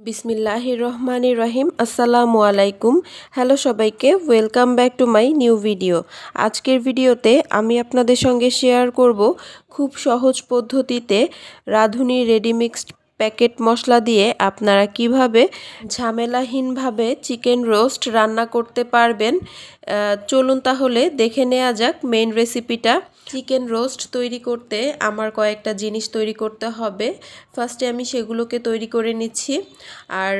বিসমিল্লাহির রহমান রহিম আসসালামু আলাইকুম হ্যালো সবাইকে, welcome back to my new video. আজকের ভিডিওতে আমি আপনাদের সঙ্গে শেয়ার করব খুব সহজ পদ্ধতিতে রাঁধুনি রেডি মিক্সড প্যাকেট মশলা দিয়ে আপনারা কীভাবে ঝামেলাহীনভাবে চিকেন রোস্ট রান্না করতে পারবেন চলুন তাহলে দেখে নেওয়া যাক মেইন রেসিপিটা চিকেন রোস্ট তৈরি করতে আমার কয়েকটা জিনিস তৈরি করতে হবে। ফার্স্টে আমি সেগুলোকে তৈরি করে নিচ্ছি। আর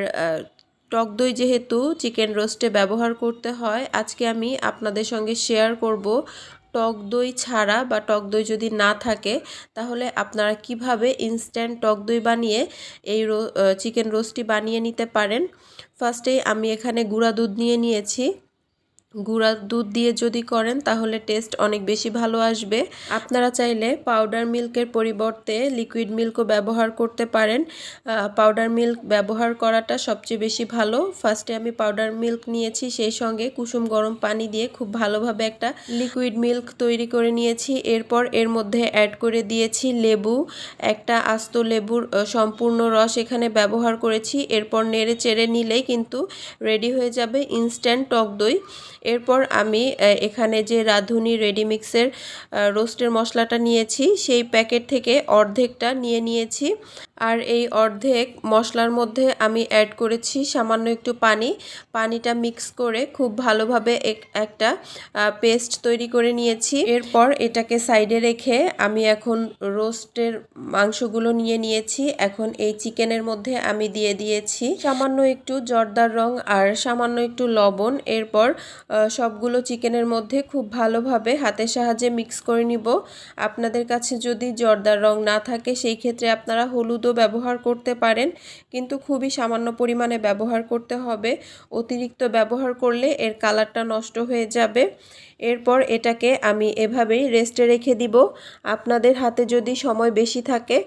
টক দই যেহেতু চিকেন রোস্টে ব্যবহার করতে হয়, আজকে আমি আপনাদের সঙ্গে শেয়ার করব টক দই ছাড়া বা টক দই যদি না থাকে, তাহলে আপনারা কীভাবে ইনস্ট্যান্ট টক দই বানিয়ে এই চিকেন রোস্টটি বানিয়ে নিতে পারেন? ফার্স্টেই আমি এখানে গুঁড়া দুধ নিয়ে নিয়েছি। গুঁড়া দুধ দিয়ে যদি করেন, তাহলে টেস্ট অনেক বেশি ভালো আসবে। আপনারা চাইলে পাউডার মিল্কের পরিবর্তে লিকুইড মিল্কও ব্যবহার করতে পারেন। পাউডার মিল্ক ব্যবহার করাটা সবচেয়ে বেশি ভালো। ফার্স্টে আমি পাউডার মিল্ক নিয়েছি, সেই সঙ্গে কুসুম গরম পানি দিয়ে খুব ভালোভাবে একটা লিকুইড মিল্ক তৈরি করে নিয়েছি। এরপর এর মধ্যে অ্যাড করে দিয়েছি লেবু, একটা আস্ত লেবুর সম্পূর্ণ রস এখানে ব্যবহার করেছি। এরপর নেড়ে চেড়ে নিলেই কিন্তু রেডি হয়ে যাবে ইনস্ট্যান্ট টক দই। এরপর আমি এখানে যে রাঁধুনি রেডি মিক্সের রোস্টের মশলাটা নিয়েছি, সেই প্যাকেট থেকে অর্ধেকটা নিয়ে নিয়েছি। আর এই অর্ধেক মশলার মধ্যে আমি অ্যাড করেছি সামান্য একটু পানি। পানিটা মিক্স করে খুব ভালোভাবে এক- একটা পেস্ট তৈরি করে নিয়েছি। এরপর এটাকে সাইডে রেখে আমি এখন রোস্টের মাংসগুলো নিয়ে নিয়েছি। এখন এই চিকেনের মধ্যে আমি দিয়ে দিয়েছি সামান্য একটু জর্দার রং আর সামান্য একটু লবণ। এরপর সবগুলো চিকেনের মধ্যে খুব ভালোভাবে হাতের সাহায্যে মিক্স করে নিব। আপনাদের কাছে যদি জর্দার রং না থাকে, সেই ক্ষেত্রে আপনারা হলুদও ব্যবহার করতে পারেন, কিন্তু খুবই সামান্য পরিমাণে ব্যবহার করতে হবে। অতিরিক্ত ব্যবহার করলে এর কালারটা নষ্ট হয়ে যাবে। এরপর এটাকে আমি এভাবেই রেস্টে রেখে দিব। আপনাদের হাতে যদি সময় বেশি থাকে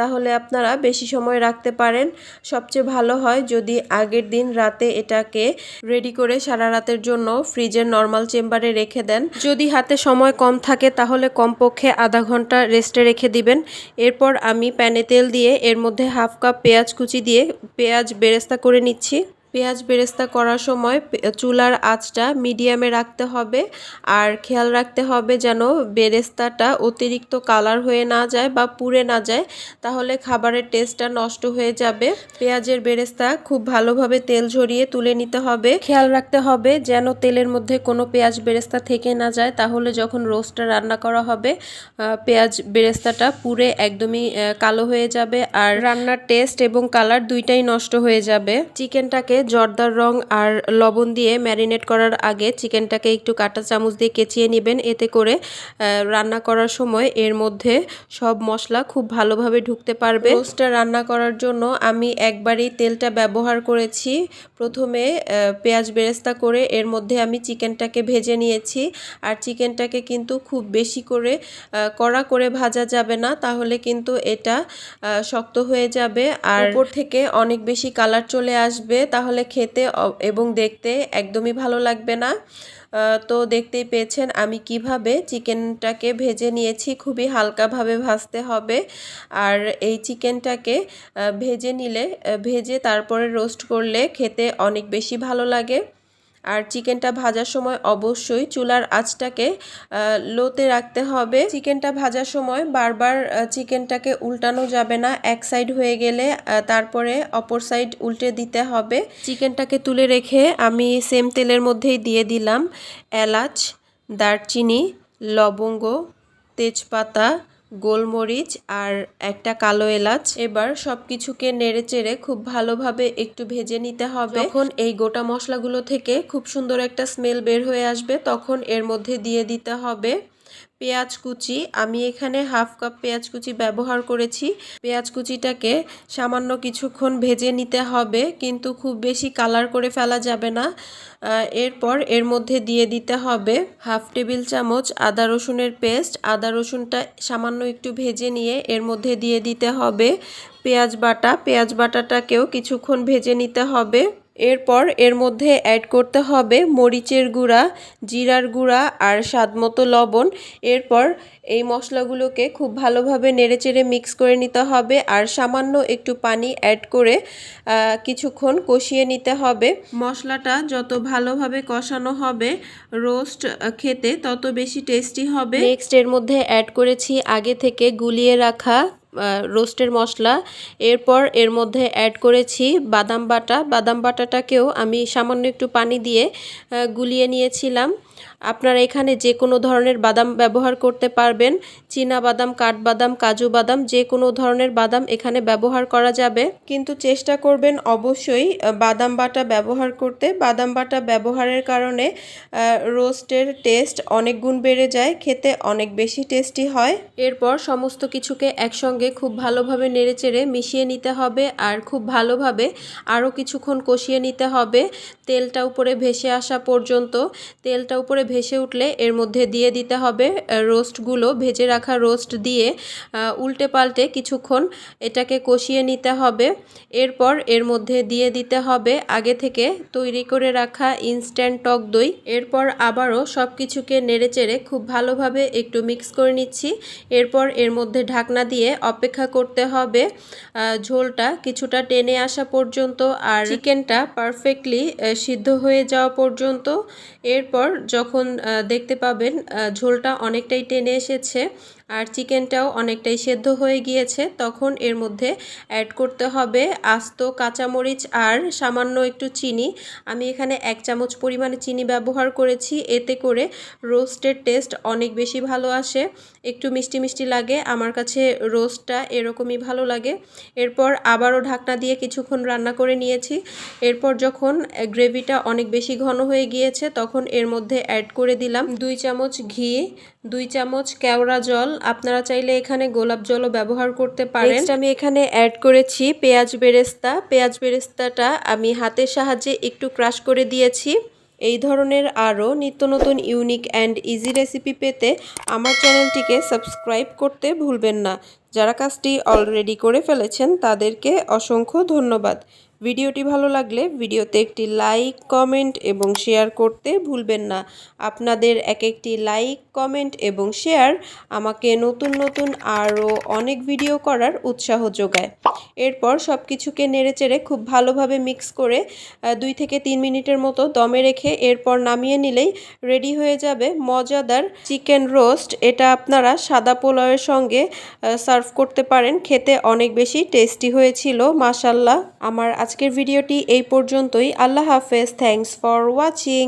তাহলে আপনারা বেশি সময় রাখতে পারেন। সবচেয়ে ভালো হয় যদি আগের দিন রাতে এটাকে রেডি করে সারা রাতের জন্য ফ্রিজের নর্মাল চেম্বারে রেখে দেন। যদি হাতে সময় কম থাকে, তাহলে কমপক্ষে আধা ঘণ্টা রেস্টে রেখে দিবেন। এরপর আমি প্যানে তেল দিয়ে এর মধ্যে হাফ কাপ পেঁয়াজ কুচি দিয়ে পেঁয়াজ বেরেস্তা করে নিচ্ছি। পেঁয়াজ বেরেস্তা করার সময় চুলার আঁচটা মিডিয়ামে রাখতে হবে। আর খেয়াল রাখতে হবে যেন বেরেস্তাটা অতিরিক্ত কালার হয়ে না যায় বা পুড়ে না যায়, তাহলে খাবারের টেস্টটা নষ্ট হয়ে যাবে। পেঁয়াজের বেরেস্তা খুব ভালোভাবে তেল ঝরিয়ে তুলে নিতে হবে। খেয়াল রাখতে হবে যেন তেলের মধ্যে কোনো পেঁয়াজ বেরেস্তা থেকে না যায়, তাহলে যখন রোস্টটা রান্না করা হবে পেঁয়াজ বেরেস্তাটা পুড়ে একদমই কালো হয়ে যাবে। আর রান্নার টেস্ট এবং কালার দুইটাই নষ্ট হয়ে যাবে। চিকেনটাকে জর্দার রং আর লবণ দিয়ে ম্যারিনেট করার আগে চিকেনটাকে একটু কাঁটা চামচ দিয়ে কেচিয়ে নেবেন। এতে করে রান্না করার সময় এর মধ্যে সব মশলা খুব ভালোভাবে ঢুকতে পারবে। রোস্টটা রান্না করার জন্য আমি একবারই তেলটা ব্যবহার করেছি। প্রথমে পেঁয়াজ বেরেস্তা করে এর মধ্যে আমি চিকেনটাকে ভেজে নিয়েছি। আর চিকেনটাকে কিন্তু খুব বেশি করে কড়া করে ভাজা যাবে না তাহলে কিন্তু এটা শক্ত হয়ে যাবে। আর উপর থেকে অনেক বেশি কালার চলে আসবে তাহলে খেতে এবং দেখতে একদমই ভালো লাগবে না। তো দেখতেই পেয়েছেন আমি কীভাবে চিকেনটাকে ভেজে নিয়েছি, খুবই হালকাভাবে ভাজতে হবে। আর এই চিকেনটাকে ভেজে নিলে ভেজে তারপরে রোস্ট করলে খেতে অনেক বেশি ভালো লাগে। আর চিকেনটা ভাজার সময় অবশ্যই চুলার আঁচটাকে লোতে রাখতে হবে। চিকেনটা ভাজার সময় বারবার চিকেনটাকে উল্টানো যাবে না। এক সাইড হয়ে গেলে তারপরে অপর সাইড উল্টে দিতে হবে। চিকেনটাকে তুলে রেখে আমি সেম তেলের মধ্যেই দিয়ে দিলাম এলাচ, দারচিনি, লবঙ্গ, তেজপাতা গোলমরিচ আর একটা কালো এলাচ। এবার সব কিছুকে নেড়ে চেড়ে খুব ভালোভাবে একটু ভেজে নিতে হবে। যখন এই গোটা মশলাগুলো থেকে খুব সুন্দর একটা স্মেল বের হয়ে আসবে, তখন এর মধ্যে দিয়ে দিতে হবে পেঁয়াজ কুচি, আমি এখানে হাফ কাপ পেঁয়াজ কুচি ব্যবহার করেছি। পেঁয়াজ কুচিটাকে সামান্য কিছুক্ষণ ভেজে নিতে হবে, কিন্তু খুব বেশি কালার করে ফেলা যাবে না। এরপর এর মধ্যে দিয়ে দিতে হবে হাফ টেবিল চামচ আদা রসুনের পেস্ট। আদা রসুনটা সামান্য একটু ভেজে নিয়ে এর মধ্যে দিয়ে দিতে হবে পেঁয়াজ বাটা। পেঁয়াজ বাটাটাকেও কিছুক্ষণ ভেজে নিতে হবে। এরপর এর মধ্যে অ্যাড করতে হবে মরিচের গুঁড়া, জিরার গুঁড়া আর স্বাদমতো লবণ। এরপর এই মশলাগুলোকে খুব ভালোভাবে নেড়েচেড়ে মিক্স করে নিতে হবে আর সামান্য একটু পানি অ্যাড করে কিছুক্ষণ কষিয়ে নিতে হবে। মশলাটা যত ভালোভাবে কষানো হবে রোস্ট খেতে তত বেশি টেস্টি হবে। নেক্সট এর মধ্যে অ্যাড করেছি আগে থেকে গুলিয়ে রাখা রোস্টের মশলা। এরপর এর মধ্যে অ্যাড করেছি বাদাম বাটা। বাদাম বাটাটাকেও আমি সামান্য একটু পানি দিয়ে গুলিয়ে নিয়েছিলাম। আপনারা এখানে যে কোনো ধরনের বাদাম ব্যবহার করতে পারবেন। চীনা বাদাম কাঠবাদাম কাজু বাদাম, যে কোনো ধরনের বাদাম এখানে ব্যবহার করা যাবে। কিন্তু চেষ্টা করবেন অবশ্যই বাদাম বাটা ব্যবহার করতে। বাদাম বাটা ব্যবহারের কারণে রোস্টের টেস্ট অনেক গুণ বেড়ে যায়, খেতে অনেক বেশি টেস্টি হয়। এরপর সমস্ত কিছুকে একসঙ্গে খুব ভালোভাবে নেড়েচেড়ে মিশিয়ে নিতে হবে আর খুব ভালোভাবে আরও কিছুক্ষণ কষিয়ে নিতে হবে। তেলটা উপরে ভেসে আসা পর্যন্ত। তেলটা উপরে ভেসে উঠলে এর মধ্যে দিয়ে দিতে হবে রোস্টগুলো ভেজে রাখা রোস্ট দিয়ে উল্টে পাল্টে কিছুক্ষণ এটাকে কষিয়ে নিতে হবে। এরপর এর মধ্যে দিয়ে দিতে হবে আগে থেকে তৈরি করে রাখা ইনস্ট্যান্ট টক দই। এরপর আবারও সব কিছুকে নেড়েচেড়ে খুব ভালোভাবে একটু মিক্স করে নিচ্ছি। এরপর এর মধ্যে ঢাকনা দিয়ে অপেক্ষা করতে হবে ঝোলটা কিছুটা টেনে আসা পর্যন্ত আর চিকেনটা পারফেক্টলি সিদ্ধ হয়ে যাওয়া পর্যন্ত। এরপর যখন দেখতে পাবেন ঝোলটা অনেকটাই টেনে এসেছে আর চিকেনটাও অনেকটাই সেদ্ধ হয়ে গিয়েছে। তখন এর মধ্যে অ্যাড করতে হবে আস্ত কাঁচামরিচ আর সামান্য একটু চিনি। আমি এখানে এক চামচ পরিমাণে চিনি ব্যবহার করেছি। এতে করে রোস্টের টেস্ট অনেক বেশি ভালো আসে। একটু মিষ্টি মিষ্টি লাগে। আমার কাছে রোস্টটা এরকমই ভালো লাগে। এরপর আবারও ঢাকনা দিয়ে কিছুক্ষণ রান্না করে নিয়েছি। এরপর যখন গ্রেভিটা অনেক বেশি ঘন হয়ে গিয়েছে, তখন এর মধ্যে অ্যাড করে দিলাম। দুই চামচ ঘি, দুই চামচ কেওড়া জল। আপনারা চাইলে এখানে গোলাপ জলও ব্যবহার করতে পারেন। আমি এখানে অ্যাড করেছি পেঁয়াজ বেরেস্তা। পেঁয়াজ বেরেস্তাটা আমি হাতের সাহায্যে একটু ক্রাশ করে দিয়েছি। এই ধরনের আরও নিত্য নতুন ইউনিক অ্যান্ড ইজি রেসিপি পেতে আমার চ্যানেলটিকে সাবস্ক্রাইব করতে ভুলবেন না। যারা কাজটি অলরেডি করে ফেলেছেন তাদেরকে অসংখ্য ধন্যবাদ। ভিডিওটি ভালো লাগলে ভিডিওতে একটি লাইক, কমেন্ট এবং শেয়ার করতে ভুলবেন না। আপনাদের এক একটি লাইক, কমেন্ট এবং শেয়ার আমাকে নতুন নতুন আরও অনেক ভিডিও করার উৎসাহ যোগায়। এরপর সব কিছুকে নেড়েচেড়ে খুব ভালোভাবে মিক্স করে দুই থেকে তিন মিনিটের মতো দমে রেখে এরপর নামিয়ে নিলেই রেডি হয়ে যাবে মজাদার চিকেন রোস্ট। এটা আপনারা সাদা পোলাওয়ের সঙ্গে সার্ভ করতে পারেন। খেতে অনেক বেশি টেস্টি হয়েছিল মাসাল্লাহ আমার আজকের ভিডিওটি এই পর্যন্তই। আল্লাহ হাফেজ। Thanks for watching